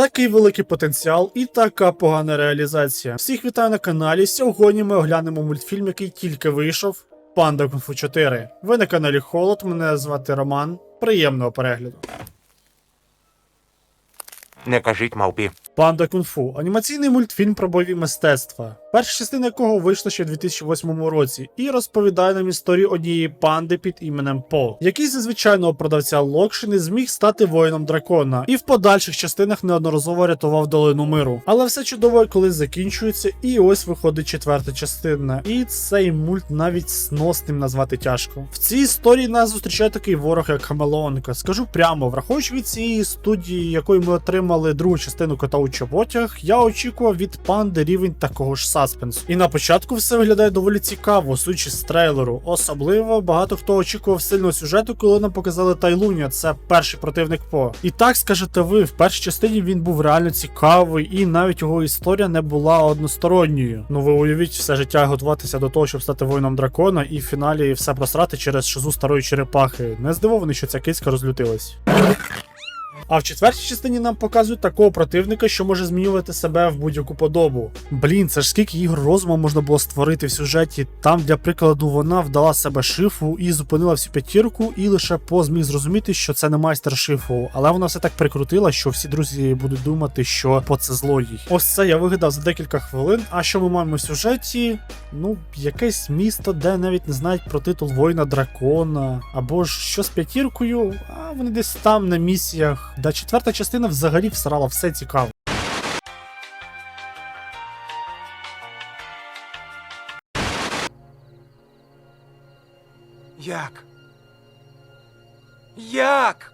Такий великий потенціал і така погана реалізація. Всіх вітаю на каналі. Сьогодні ми оглянемо мультфільм, який тільки вийшов. Панда Кунг-Фу 4. Ви на каналі Холод, мене звати Роман. Приємного перегляду. Не кажіть мавпі. Панда Кунг-Фу анімаційний мультфільм про бойові мистецтва, перша частина якого вийшла ще в 2008 році, і розповідає нам історію однієї панди під іменем По, який зі звичайного продавця Локшини зміг стати воїном дракона, і в подальших частинах неодноразово рятував долину миру. Але все чудово, коли закінчується, і ось виходить четверта частина. І цей мульт навіть сносним назвати тяжко. В цій історії нас зустрічає такий ворог, як Хамелеонка. Скажу прямо, враховуючи від цієї студії, якої ми отримали другу частину кота у чоботях, я очікував від панди рівень такого ж саспенсу. І на початку все виглядає доволі цікаво, судячи з трейлеру. Особливо багато хто очікував сильного сюжету, коли нам показали Тайлуня, це перший противник По. І так скажете ви, в першій частині він був реально цікавий, і навіть його історія не була односторонньою. Ну ви уявіть все життя готуватися до того, щоб стати воїном дракона, і в фіналі все просрати через шизу старої черепахи. Не здивований, що ця кицька розлютилась. А в четвертій частині нам показують такого противника, що може змінювати себе в будь-яку подобу. Блін, це ж скільки ігор розуму можна було створити в сюжеті. Там, для прикладу, вона вдала себе шифу і зупинила всю п'ятірку, і лише по зміг зрозуміти, що це не майстер шифу. Але вона все так прикрутила, що всі друзі будуть думати, що по це злодій. Ось це я вигадав за декілька хвилин. А що ми маємо в сюжеті? Ну, якесь місто, де навіть не знають про титул воїна дракона, або ж що з п'ятіркою, а вони десь там на місіях. Да четверта частина взагалі всрала все цікаво. Як? Як?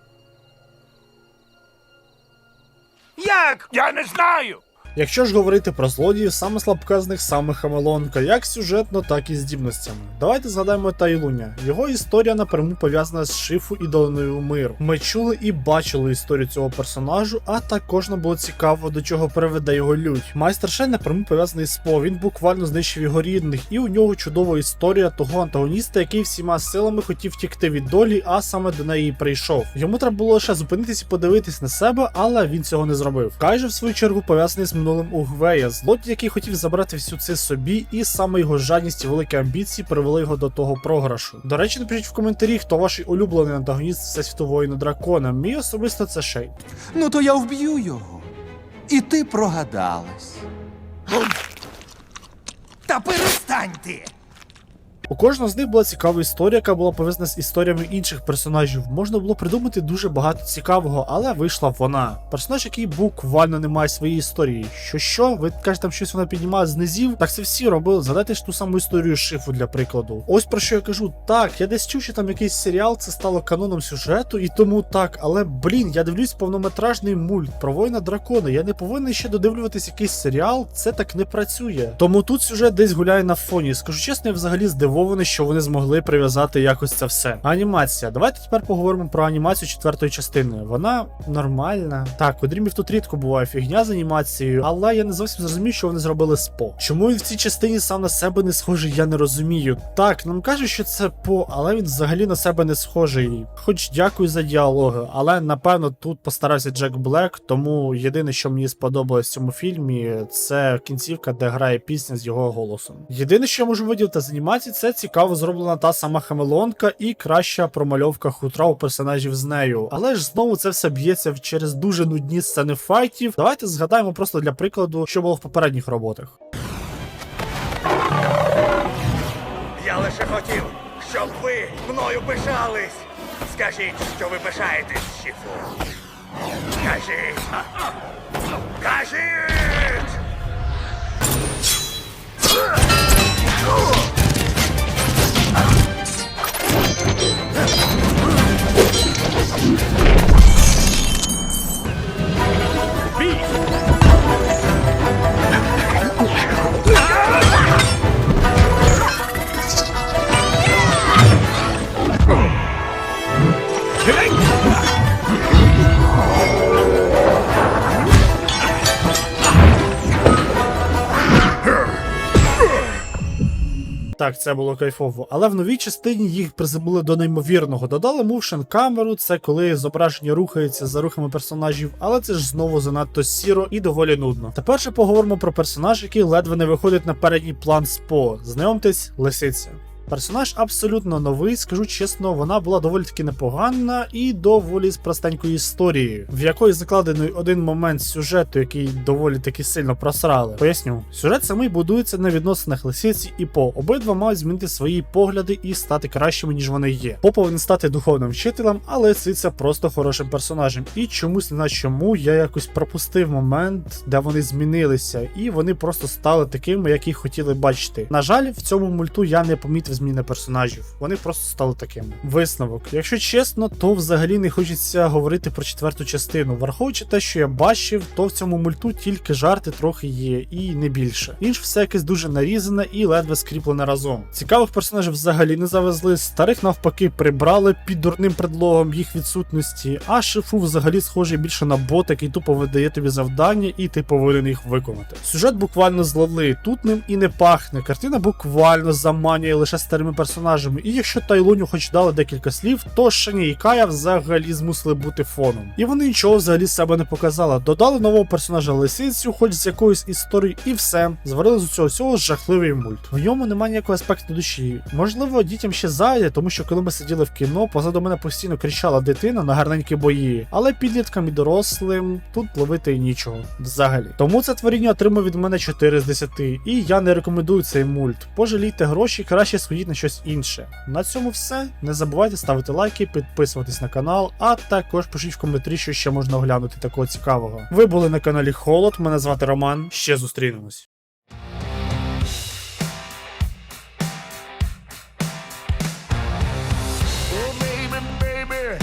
Як? Я не знаю. Якщо ж говорити про злодіїв, саме слабка з них саме Хамелонка, як сюжетно, так і здібностями. Давайте згадаємо Тайлуня. Його історія напряму пов'язана з Шифу і Долиною Миру. Ми чули і бачили історію цього персонажу, а також нам було цікаво, до чого приведе його лють. Майстер Шен напряму пов'язаний з По, він буквально знищив його рідних, і у нього чудова історія того антагоніста, який всіма силами хотів втікти від долі, а саме до неї прийшов. Йому треба було лише зупинитись і подивитись на себе, але він цього не зробив. Кай же, в свою чергу, пов'язаний з минулим Угвея, злодій, який хотів забрати всю це собі, і саме його жадність і великі амбіції привели його до того програшу. До речі, напишіть в коментарі, хто ваш улюблений антагоніст Всесвітової на дракона. Мій особисто це Шейд. Ну, то я вб'ю його. І ти прогадалась. Та перестань ти! У кожного з них була цікава історія, яка була пов'язана з історіями інших персонажів. Можна було придумати дуже багато цікавого, але вийшла вона. Персонаж, який буквально не має своєї історії. Що що? Ви кажете, там щось вона піднімає з низів? Так це всі робили. Згадайте ж ту саму історію шифу для прикладу. Ось про що я кажу. Так, я десь чув, що там якийсь серіал, це стало каноном сюжету, і тому так. Але блін, я дивлюсь повнометражний мульт про воїна дракона. Я не повинен ще додивлюватись якийсь серіал, це так не працює. Тому тут сюжет десь гуляє на фоні. Скажу чесно, я взагалі здивований, що вони змогли прив'язати якось це все. Анімація. Давайте тепер поговоримо про анімацію четвертої частини. Вона нормальна. Так, у дрімів тут рідко буває фігня з анімацією, але я не зовсім зрозумів, що вони зробили з По. Чому він в цій частині сам на себе не схожий, я не розумію. Так, нам кажуть, що це По, але він взагалі на себе не схожий. Хоч дякую за діалоги, але напевно тут постарався Джек Блек, тому єдине, що мені сподобалось в цьому фільмі, це кінцівка, де грає пісня з його голосом. Єдине, що я можу виділити з анімації, це цікаво зроблена та сама Хамелонка і краща промальовка хутра у персонажів з нею. Але ж знову це все б'ється через дуже нудні сцени файтів. Давайте згадаємо просто для прикладу, що було в попередніх роботах. Я лише хотів, щоб ви мною пишались. Скажіть, що ви пишаєтесь, Шіфу. Кажіть. Кажіть! Так, це було кайфово. Але в новій частині їх приземлили до неймовірного. Додали мувшен камеру, це коли зображення рухається за рухами персонажів, але це ж знову занадто сіро і доволі нудно. Тепер же поговоримо про персонаж, який ледве не виходить на передній план СПО. Знайомтесь, лисиця. Персонаж абсолютно новий, скажу чесно, вона була доволі таки непогана і доволі з простенькою історією, в якої закладений один момент сюжету, який доволі таки сильно просрали. Поясню, сюжет самий будується на відносинах лисиці і По. Обидва мають змінити свої погляди і стати кращими, ніж вони є. По повинен стати духовним вчителем, а лисиця просто хорошим персонажем. І чомусь не знаю чому я якось пропустив момент, де вони змінилися, і вони просто стали такими, як їх хотіли бачити. На жаль, в цьому мульту я не помітив зміни персонажів. Вони просто стали такими. Висновок. Якщо чесно, то взагалі не хочеться говорити про четверту частину. Враховуючи те, що я бачив, то в цьому мульту тільки жарти трохи є, і не більше. Інш все якесь дуже нарізане і ледве скріплене разом. Цікавих персонажів взагалі не завезли, старих навпаки прибрали під дурним предлогом їх відсутності, а шифу взагалі схожий більше на бот, який тупо видає тобі завдання, і ти повинен їх виконати. Сюжет буквально зловли, тут ним і не пахне. Картина буквально заманює лише старими персонажами. І якщо Тайлуню хоч дали декілька слів, то Шаня і Кая взагалі змусили бути фоном. І вони нічого взагалі з себе не показали. Додали нового персонажа лисицю, хоч з якоюсь історією, і все. Зварили з цього всього жахливий мульт. В ньому немає ніякого аспекту душі. Можливо, дітям ще зайде, тому що коли ми сиділи в кіно, позаду мене постійно кричала дитина на гарненькі бої, але підліткам і дорослим тут ловити нічого взагалі. Тому це творіння отримує від мене 4 з 10, і я не рекомендую цей мульт. Пожалійте гроші, краще сходіть на щось інше. На цьому все. Не забувайте ставити лайки, підписуватись на канал, а також пишіть в коментарі, що ще можна оглянути такого цікавого. Ви були на каналі Холод. Мене звати Роман. Ще зустрінемось. Oh, baby, baby,